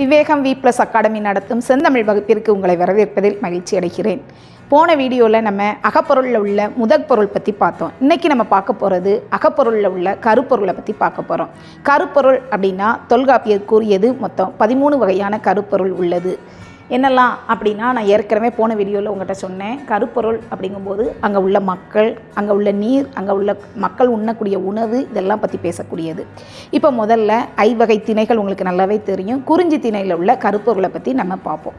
Vivegam we plus academy நடத்தும் செந்தமிழ் வகுப்பிற்கு உங்களை வரவேற்பதில் மகிழ்ச்சி அடைகிறேன். போன வீடியோவில் நம்ம அகப்பொருளில் உள்ள முதற் பொருள் பற்றி பார்த்தோம். இன்றைக்கி நம்ம பார்க்க போகிறது அகப்பொருளில் உள்ள கருப்பொருளை பற்றி பார்க்க போகிறோம் கருப்பொருள் அப்படின்னா தொல்காப்பியர் கூறியது மொத்தம் பதிமூணு வகையான கருப்பொருள் உள்ளது. என்னெல்லாம் அப்படின்னா நான் ஏற்கனவே போன வீடியோவில் உங்கள்கிட்ட சொன்னேன். கருப்பொருள் அப்படிங்கும்போது அங்கே உள்ள மக்கள் அங்கே உள்ள நீர் அங்கே உள்ள மக்கள் உண்ணக்கூடிய உணவு இதெல்லாம் பற்றி பேசக்கூடியது. இப்போ முதல்ல ஐவகை திணைகள் உங்களுக்கு நல்லாவே தெரியும். குறிஞ்சி திணையில் உள்ள கருப்பொருளை பற்றி நம்ம பார்ப்போம்.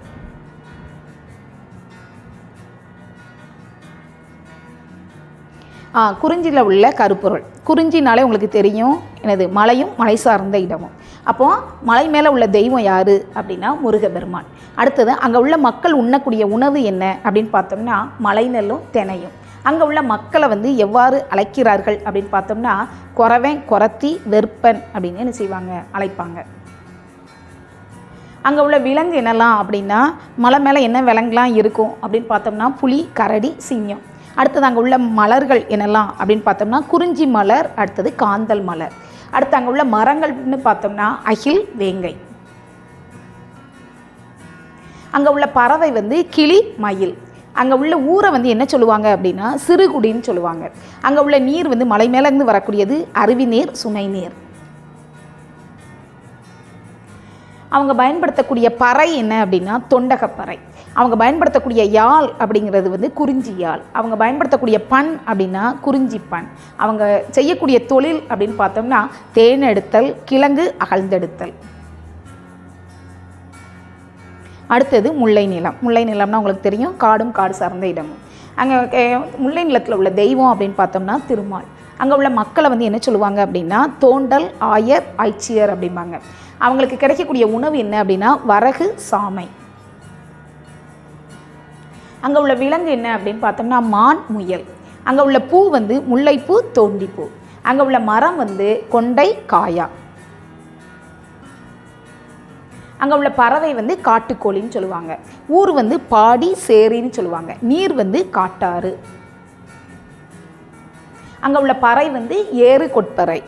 ஆ குறிஞ்சியில் உள்ள கருப்பொருள். குறிஞ்சினாலே உங்களுக்கு தெரியும் எனது மலையும் மலை சார்ந்த இடமும். அப்போது மலை மேலே உள்ள தெய்வம் யார்? அப்படின்னா முருகபெருமான் அடுத்தது அங்கே உள்ள மக்கள் உண்ணக்கூடிய உணவு என்ன அப்படின்னு பார்த்தோம்னா மலை நெல்லும் தினையும். அங்கே உள்ள மக்களை வந்து எவ்வாறு அழைக்கிறார்கள் அப்படின்னு பார்த்தோம்னா குறவன் குறத்தி வெறுப்பன் அப்படின்னு என்ன செய்வாங்க? அழைப்பாங்க. அங்கே உள்ள விலங்கு என்னலாம் அப்படின்னா மலை மேலே என்ன விலங்குலாம் இருக்கும் அப்படின்னு பார்த்தோம்னா புலி கரடி சிங்கம். அடுத்தது அங்கே உள்ள மலர்கள் என்னெல்லாம் அப்படின்னு பார்த்தோம்னா குறிஞ்சி மலர் அடுத்தது காந்தல் மலர். அடுத்து அங்கே உள்ள மரங்கள்னு பார்த்தோம்னா அகில் வேங்கை. அங்கே உள்ள பறவை வந்து கிளி மயில். அங்கே உள்ள ஊரை வந்து என்ன சொல்லுவாங்க அப்படின்னா சிறுகுடின்னு சொல்லுவாங்க. அங்கே உள்ள நீர் வந்து மலை மேலேருந்து வரக்கூடியது அருவி நீர் சுமை நீர். அவங்க பயன்படுத்தக்கூடிய பறை என்ன அப்படின்னா தொண்டகப்பறை. அவங்க பயன்படுத்தக்கூடிய யாழ் அப்படிங்கிறது வந்து குறிஞ்சி யாழ். அவங்க பயன்படுத்தக்கூடிய பண் அப்படின்னா குறிஞ்சி பண் அவங்க செய்யக்கூடிய தொழில் அப்படின்னு பார்த்தோம்னா தேன் எடுத்தல் கிழங்கு அகழ்ந்தெடுத்தல். அடுத்தது முல்லை நிலம். முல்லை நிலம்னா உங்களுக்கு தெரியும் காடும் காடு சார்ந்த இடமும். அங்கே முல்லை நிலத்தில் உள்ள தெய்வம் அப்படின்னு பார்த்தோம்னா திருமால். அங்கே உள்ள மக்களை வந்து என்ன சொல்லுவாங்க அப்படின்னா தோண்டல் ஆயர் ஐச்சியர் அப்படிம்பாங்க. அவங்களுக்கு கிடைக்கக்கூடிய உணவு என்ன அப்படின்னா வரகு சாமை. அங்கே உள்ள விலங்கு என்ன அப்படின்னு பார்த்தோம்னா மான் முயல். அங்கே உள்ள பூ வந்து முல்லைப்பூ தோண்டிப்பூ. அங்கே உள்ள மரம் வந்து கொண்டை காயா. அங்கே உள்ள பறவை வந்து காட்டுக்கோழின்னு சொல்லுவாங்க. ஊர் வந்து பாடி சேரின்னு சொல்லுவாங்க. நீர் வந்து காட்டாறு. அங்கே உள்ள பறை வந்து ஏறு கொட்பறை.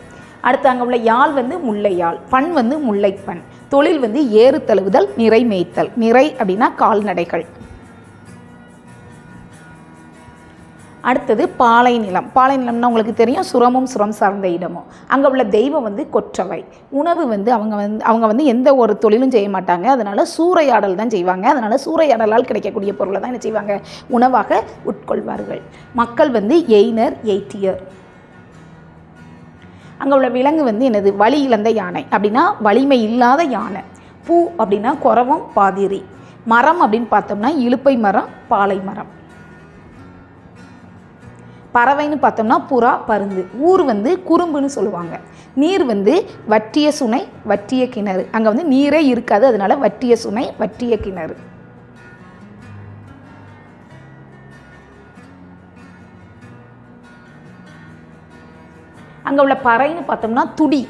அடுத்து அங்கே உள்ள யாழ் வந்து முல்லை யாழ் பண் வந்து முல்லைப்பண். தொழில் வந்து ஏறு தழுவுதல் நிறை மேய்த்தல். நிறை அப்படின்னா கால்நடைகள். அடுத்தது பாலை நிலம். பாலை நிலம்னா உங்களுக்கு தெரியும் சுரமும் சுரம் சார்ந்த இடமும் அங்கே உள்ள தெய்வம் வந்து கொற்றவை. உணவு வந்து அவங்க வந்து அவங்க வந்து எந்த ஒரு தொழிலும் செய்ய மாட்டாங்க. அதனால் சூறையாடல் தான் செய்வாங்க. அதனால் சூறையாடலால் கிடைக்கக்கூடிய பொருளை தான் என்ன செய்வாங்க? உணவாக உட்கொள்வார்கள். மக்கள் வந்து எய்னர் எய்ட்டியர் அங்கே உள்ள விலங்கு வந்து என்னது? வலி இழந்த யானை. அப்படின்னா வலிமை இல்லாத யானை. பூ அப்படின்னா குறவம் பாதிரி. மரம் அப்படின்னு பார்த்தோம்னா இலுப்பை மரம் பாலை மரம். பறவைன்னு பார்த்தோம்னா புறா பருந்து. ஊர் வந்து குறும்புன்னு சொல்லுவாங்க. நீர் வந்து வற்றிய சுனை வற்றிய கிணறு. அங்கே வந்து நீரே இருக்காது அதனால வற்றிய சுனை வற்றிய கிணறு. அங்கே உள்ள பறைன்னு பார்த்தோம்னா துடி.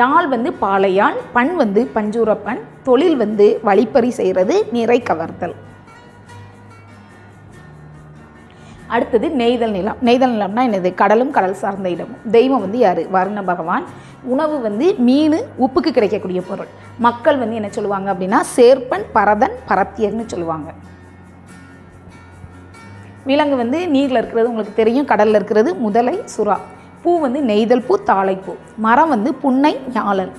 யாழ் வந்து பாலையாள் பண் வந்து பஞ்சூரப்பண் தொழில் வந்து வழிப்பறி செய்கிறது நிறை கவர்தல். அடுத்தது நெய்தல் நிலம். நெய்தல் நிலம்னா என்னது? கடலும் கடல் சார்ந்த இடமும் தெய்வம் வந்து யார்? வருண பகவான். உணவு வந்து மீன் உப்புக்கு கிடைக்கக்கூடிய பொருள். மக்கள் வந்து என்ன சொல்லுவாங்க அப்படின்னா சேர்ப்பன் பரதன் பரத்தியர்னு சொல்லுவாங்க. விலங்கு வந்து நீரில் இருக்கிறது உங்களுக்கு தெரியும் கடலில் இருக்கிறது முதலை சுறா. பூ வந்து நெய்தல் பூ தாளைப்பூ மரம் வந்து புன்னை ஞாழல்.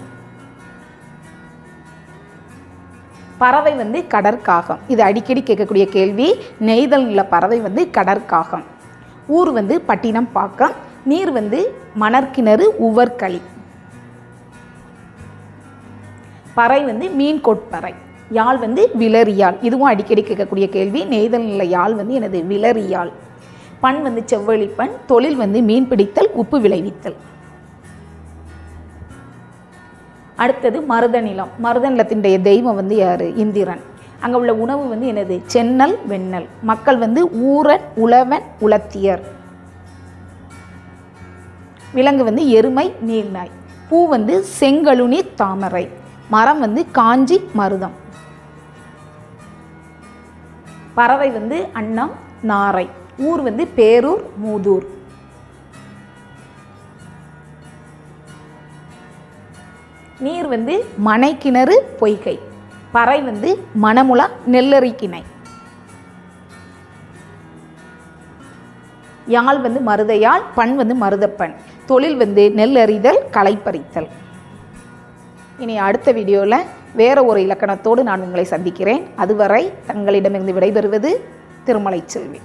பறவை வந்து கடற்காகம். இது அடிக்கடி கேட்கக்கூடிய கேள்வி. நெய்தல் நில பறவை வந்து கடற்காகம். ஊர் வந்து பட்டினம் பாக்கம் நீர் வந்து மணற்கிணறு உவர்களி. பறை வந்து மீன் கொட்பறை யாழ் வந்து விலரியாழ் இதுவும் அடிக்கடி கேட்கக்கூடிய கேள்வி. நெய்தல் நில யாழ் வந்து எனது விலரியாழ் பண் வந்து செவ்வழி பண் தொழில் வந்து மீன் பிடித்தல் உப்பு விளைவித்தல். அடுத்தது மருத நிலம் மருத நிலத்தினுடைய தெய்வம் வந்து யார்? இந்திரன். அங்கே உள்ள உணவு வந்து என்னது? சென்னல் வெண்ணல். மக்கள் வந்து ஊரன் உழவன் உலத்தியர். விலங்கு வந்து எருமை நீர்நாய். பூ வந்து செங்கழுநீர் தாமரை. மரம் வந்து காஞ்சி மருதம். பறவை வந்து அன்னம் நாரை. ஊர் வந்து பேரூர் மூதூர். நீர் வந்து மனைக்கிணறு பொய்கை. பறை வந்து மணமுலா நெல்லரிக்கிணை. யாழ் வந்து மருதையாள் பண் வந்து மருதப்பண். தொழில் வந்து நெல் அறிதல் களை பறித்தல் இனி அடுத்த வீடியோவில் வேற ஒரு இலக்கணத்தோடு நான் உங்களை சந்திக்கிறேன். அதுவரை தங்களிடமிருந்து விடைபெறுவது திருமலை செல்வி.